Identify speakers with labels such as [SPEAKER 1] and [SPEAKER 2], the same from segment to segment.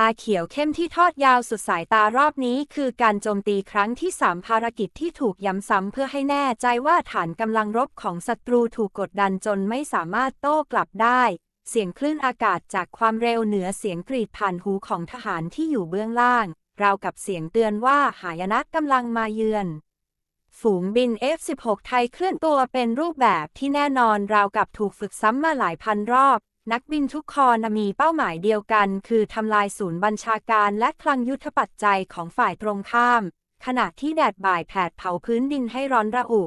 [SPEAKER 1] อาเขียวเข้มที่ทอดยาวสุดสายตารอบนี้คือการโจมตีครั้งที่ 3 ภารกิจที่ถูกย้ำซ้ำเพื่อให้แน่ใจว่าฐานกำลังรบของศัตรูถูกกดดันจนไม่สามารถโต้กลับได้ เสียงคลื่นอากาศจากความเร็วเหนือเสียงกรีดผ่านหูของทหารที่อยู่เบื้องล่าง ราวกับเสียงเตือนว่าหายนะกำลังมาเยือน ฝูงบิน F-16 ไทยเคลื่อนตัวเป็นรูปแบบที่แน่นอนราวกับถูกฝึกซ้ำมาหลายพันรอบ นักบินทุกคนมีเป้าหมายเดียวกัน คือทำลายศูนย์บัญชาการและคลังยุทธปัจจัยของฝ่ายตรงข้าม ขณะที่แดดบ่ายแผดเผาพื้นดินให้ร้อนระอุ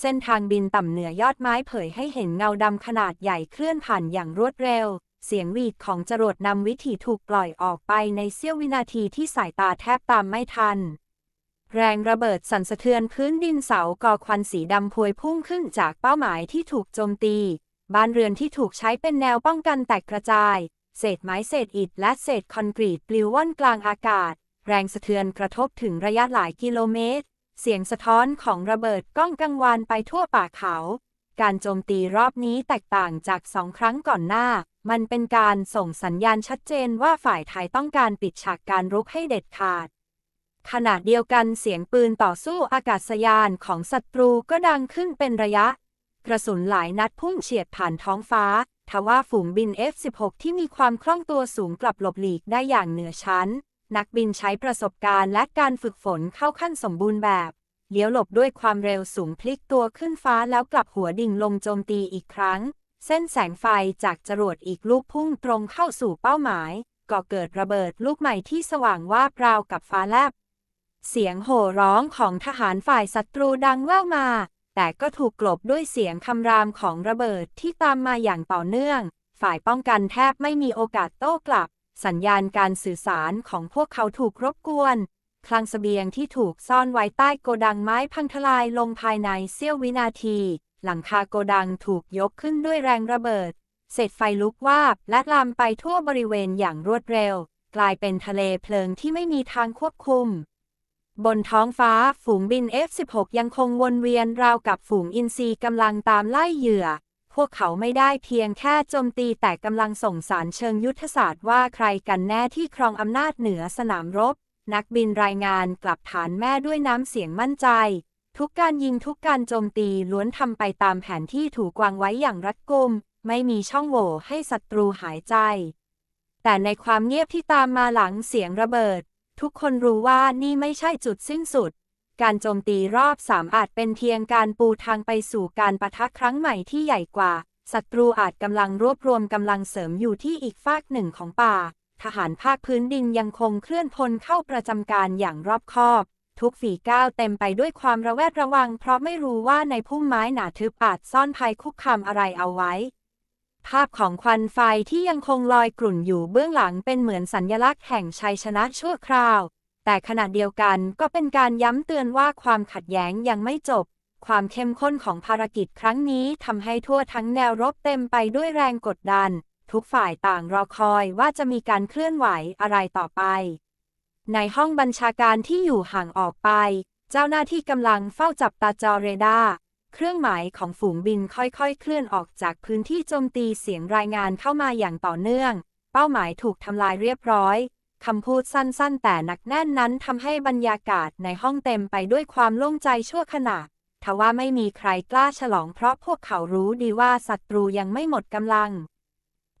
[SPEAKER 1] เส้นทางบินต่ำเหนือยอดไม้เผยให้เห็นเงาดำขนาดใหญ่เคลื่อนผ่านอย่างรวดเร็ว เสียงวีดของจรวดนำวิถีถูกปล่อยออกไปในเสี้ยววินาทีที่สายตาแทบตามไม่ทันแรงระเบิดสั่นสะเทือนพื้นดินเสาก่อควันสีดำพวยพุ่งขึ้นจากเป้าหมายที่ถูกโจมตี บ้านเรือนที่ถูกใช้เป็นแนวป้องกันแตกกระจาย เศษไม้เศษอิฐและเศษคอนกรีตปลิวว่อนกลางอากาศ แรงสะเทือนกระทบถึงระยะหลายกิโลเมตร เสียงสะท้อนของระเบิดก้องกังวานไปทั่วป่าเขา การโจมตีรอบนี้แตกต่างจากสองครั้งก่อนหน้า มันเป็นการส่งสัญญาณชัดเจนว่าฝ่ายไทยต้องการปิดฉากการรุกให้เด็ดขาดขณะเดียวกันเสียงปืนต่อสู้อากาศยานของศัตรูก็ดังขึ้นเป็นระยะ กระสุนหลายนัดพุ่งเฉียดผ่านท้องฟ้า ทว่าฝูงบิน F-16 ที่มีความคล่องตัวสูงกลับหลบหลีกได้อย่างเหนือชั้น นักบินใช้ประสบการณ์และการฝึกฝนเข้าขั้นสมบูรณ์แบบ เลี้ยวหลบด้วยความเร็วสูงพลิกตัวขึ้นฟ้าแล้วกลับหัวดิ่งลงโจมตีอีกครั้ง เส้นแสงไฟจากจรวดอีกลูกพุ่งตรงเข้าสู่เป้าหมาย ก่อเกิดระเบิดลูกใหม่ที่สว่างวาบราวกับฟ้าแลบ เสียงโห่ร้องของทหารฝ่ายศัตรูดังแว่วมา แต่ก็ถูกกลบด้วยเสียงคำรามของระเบิดที่ตามมาอย่างต่อเนื่อง ฝ่ายป้องกันแทบไม่มีโอกาสโต้กลับ สัญญาณการสื่อสารของพวกเขาถูกรบกวน คลังเสบียงที่ถูกซ่อนไว้ใต้โกดังไม้พังทลายลงภายในเสี้ยววินาที หลังคาโกดังถูกยกขึ้นด้วยแรงระเบิด เศษไฟลุกวาบและลามไปทั่วบริเวณอย่างรวดเร็ว กลายเป็นทะเลเพลิงที่ไม่มีทางควบคุม บนท้องฟ้าฝูงบิน F-16 ยังคงวนเวียนราวกับฝูงอินทรีกำลังตามไล่เหยื่อ พวกเขาไม่ได้เพียงแค่โจมตีแต่กำลังส่งสารเชิงยุทธศาสตร์ว่าใครกันแน่ที่ครองอำนาจเหนือสนามรบ นักบินรายงานกลับฐานแม่ด้วยน้ำเสียงมั่นใจ ทุกการยิงทุกการโจมตีล้วนทำไปตามแผนที่ถูกวางไว้อย่างรัดกุม ไม่มีช่องโหว่ให้ศัตรูหายใจ แต่ในความเงียบที่ตามมาหลังเสียงระเบิด ทุกคนรู้ว่านี่ไม่ใช่จุดสิ้นสุด การโจมตีรอบสามอาจเป็นเพียงการปูทางไปสู่การประทะครั้งใหม่ที่ใหญ่กว่า ศัตรูอาจกำลังรวบรวมกำลังเสริมอยู่ที่อีกฟากหนึ่งของป่า ทหารภาคพื้นดินยังคงเคลื่อนพลเข้าประจำการอย่างรอบคอบ ทุกฝีก้าวเต็มไปด้วยความระแวดระวัง เพราะไม่รู้ว่าในพุ่มไม้หนาทึบอาจซ่อนภัยคุกคามอะไรเอาไว้ ภาพของควันไฟที่ยังคงลอยกลุ่นอยู่เบื้องหลังเป็นเหมือนสัญลักษณ์แห่งชัยชนะชั่วคราว แต่ขณะเดียวกันก็เป็นการย้ำเตือนว่าความขัดแย้งยังไม่จบ ความเข้มข้นของภารกิจครั้งนี้ทำให้ทั่วทั้งแนวรบเต็มไปด้วยแรงกดดัน ทุกฝ่ายต่างรอคอยว่าจะมีการเคลื่อนไหวอะไรต่อไป ในห้องบัญชาการที่อยู่ห่างออกไป เจ้าหน้าที่กำลังเฝ้าจับตาจอเรดาร์ เครื่องหมายของฝูงบินค่อยๆ เคลื่อนออกจากพื้นที่โจมตีเสียงรายงานเข้ามาอย่างต่อเนื่อง เป้าหมายถูกทำลายเรียบร้อยคำพูดสั้นๆ แต่หนักแน่นนั้นทำให้บรรยากาศในห้องเต็มไปด้วยความโล่งใจชั่วขณะทว่าไม่มีใครกล้าฉลองเพราะพวกเขารู้ดีว่าศัตรูยังไม่หมดกำลัง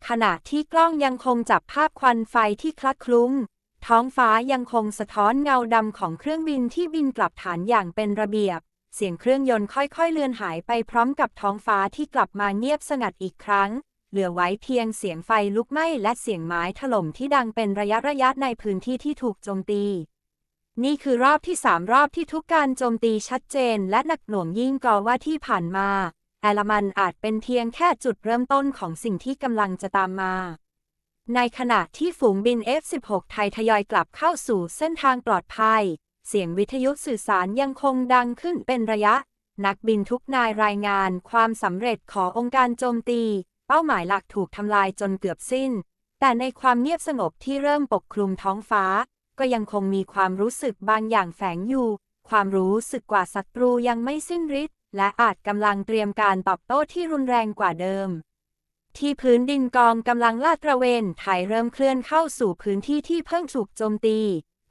[SPEAKER 1] ขณะที่กล้องยังคงจับภาพควันไฟที่คลัดคลุ้ง ท้องฟ้ายังคงสะท้อนเงาดำของเครื่องบินที่บินกลับฐานอย่างเป็นระเบียบ เสียงเครื่องยนต์ค่อยๆ เลือนหายไปพร้อมกับท้องฟ้าที่กลับมาเงียบสงัดอีกครั้ง เหลือไว้เพียงเสียงไฟลุกไหม้และเสียงไม้ถล่มที่ดังเป็นระยะระยะในพื้นที่ที่ถูกโจมตี นี่คือรอบที่สามรอบที่ทุกการโจมตีชัดเจน และหนักหน่วงยิ่งกว่าว่าที่ผ่านมาแอลมันอาจเป็นเพียงแค่จุดเริ่มต้นของสิ่งที่กำลังจะตามมา ในขณะที่ฝูงบิน F-16 ไทยทยอยกลับเข้าสู่เส้นทางปลอดภัย เสียงวิทยุสื่อสารยังคงดังขึ้นเป็นระยะ นักบินทุกนายรายงานความสำเร็จขององค์การโจมตี เป้าหมายหลักถูกทำลายจนเกือบสิ้น แต่ในความเงียบสงบที่เริ่มปกคลุมท้องฟ้า ก็ยังคงมีความรู้สึกบางอย่างแฝงอยู่ ความรู้สึกกว่าศัตรูยังไม่สิ้นฤทธิ์และอาจกำลังเตรียมการตอบโต้ที่รุนแรงกว่าเดิม ที่พื้นดินกองกำลังลาดตระเวนไทยเริ่มเคลื่อนเข้าสู่พื้นที่ที่เพิ่งถูกโจมตี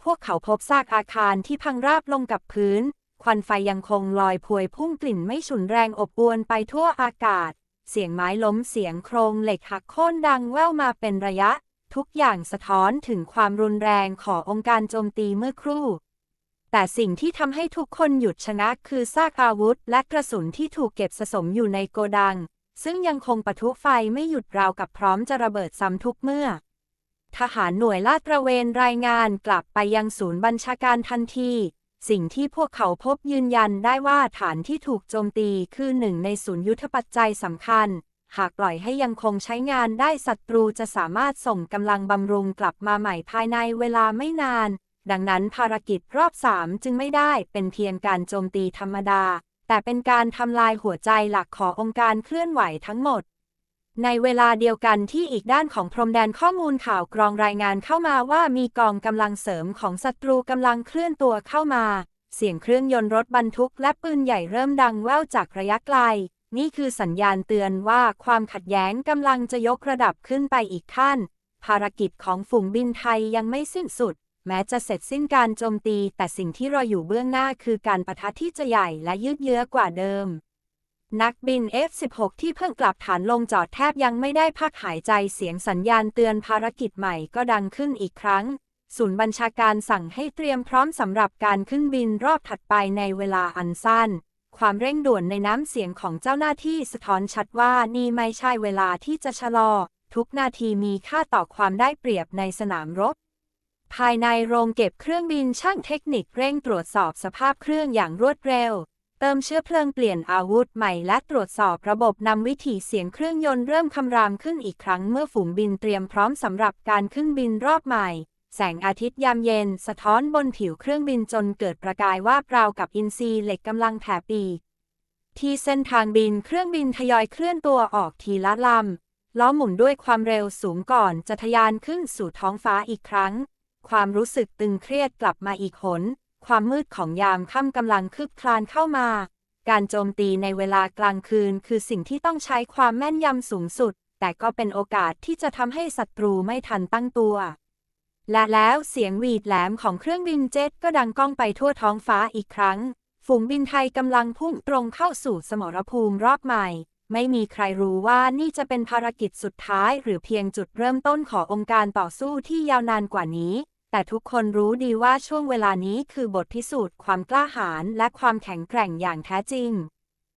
[SPEAKER 1] พวกเขาพบซากอาคารที่พังราบลงกับพื้น ควันไฟยังคงลอยพวยพุ่งกลิ่นไม่ฉุนแรงอบอวนไปทั่วอากาศ เสียงไม้ล้มเสียงโครงเหล็กหักโค่นดังแว่วมาเป็นระยะ ทุกอย่างสะท้อนถึงความรุนแรงขององค์การโจมตีเมื่อครู่ แต่สิ่งที่ทำให้ทุกคนหยุดชะงักคือซากอาวุธ และกระสุนที่ถูกเก็บสะสมอยู่ในโกดัง ซึ่งยังคงปะทุไฟไม่หยุดราวกับพร้อมจะระเบิดซ้ำทุกเมื่อ ทหารหน่วยลาดตระเวนรายงานกลับไปยังศูนย์บัญชาการทันที สิ่งที่พวกเขาพบยืนยันได้ว่าฐานที่ถูกโจมตีคือหนึ่งในศูนย์ยุทธปัจจัยสำคัญ หากปล่อยให้ยังคงใช้งานได้ศัตรูจะสามารถส่งกำลังบำรุงกลับมาใหม่ภายในเวลาไม่นาน ดังนั้นภารกิจรอบสามจึงไม่ได้เป็นเพียงการโจมตีธรรมดา แต่เป็นการทำลายหัวใจหลักขององค์การเคลื่อนไหวทั้งหมด ในเวลาเดียวกันที่อีกด้านของพรมแดนข้อมูลข่าวกรองรายงานเข้ามาว่ามีกองกำลังเสริมของศัตรูกำลังเคลื่อนตัวเข้ามา เสียงเครื่องยนต์รถบรรทุกและปืนใหญ่เริ่มดังแว่วจากระยะไกล นี่คือสัญญาณเตือนว่าความขัดแย้งกำลังจะยกระดับขึ้นไปอีกขั้น ภารกิจของฝูงบินไทยยังไม่สิ้นสุด แม้จะเสร็จสิ้นการโจมตี แต่สิ่งที่รออยู่เบื้องหน้าคือการประทะที่จะใหญ่และยืดเยื้อกว่าเดิม นักบิน F-16 ที่เพิ่งกลับฐานลงจอดแทบยังไม่ได้พักหายใจเสียงสัญญาณเตือนภารกิจใหม่ก็ดังขึ้นอีกครั้ง ศูนย์บัญชาการสั่งให้เตรียมพร้อมสำหรับการขึ้นบินรอบถัดไปในเวลาอันสั้น ความเร่งด่วนในน้ำเสียงของเจ้าหน้าที่สะท้อนชัดว่านี่ไม่ใช่เวลาที่จะชะลอ ทุกนาทีมีค่าต่อความได้เปรียบในสนามรบภายในโรงเก็บเครื่องบินช่างเทคนิคเร่งตรวจสอบสภาพเครื่องอย่างรวดเร็ว เติมเชื้อเพลิงเปลี่ยนอาวุธใหม่และตรวจสอบระบบนำวิถีเสียงเครื่องยนต์เริ่มคำรามขึ้นอีกครั้งเมื่อฝูงบินเตรียมพร้อมสำหรับการขึ้นบินรอบใหม่ แสงอาทิตย์ยามเย็น สะท้อนบนผิวเครื่องบินจนเกิดประกายวาบราวกับอินทรีเหล็กกำลังแผ่ปีที่เส้นทางบินเครื่องบินทยอยเคลื่อนตัวออกทีละลำล้อหมุนด้วยความเร็วสูงก่อนจะทะยานขึ้นสู่ท้องฟ้าอีกครั้ง ความรู้สึกตึงเครียดกลับมาอีกหน ความมืดของยามค่ำกำลังคืบคลานเข้ามา การโจมตีในเวลากลางคืนคือสิ่งที่ต้องใช้ความแม่นยำสูงสุด แต่ก็เป็นโอกาสที่จะทำให้ศัตรูไม่ทันตั้งตัว และแล้วเสียงหวีดแหลมของเครื่องบินเจ็ตก็ดังก้องไปทั่วท้องฟ้าอีกครั้ง ฝูงบินไทยกำลังพุ่งตรงเข้าสู่สมรภูมิรอบใหม่ ไม่มีใครรู้ว่านี่จะเป็นภารกิจสุดท้าย หรือเพียงจุดเริ่มต้นขององค์การต่อสู้ที่ยาวนานกว่านี้ แต่ทุกคนรู้ดีว่าช่วงเวลานี้คือบทพิสูจน์ความกล้าหาญและความแข็งแกร่งอย่างแท้จริง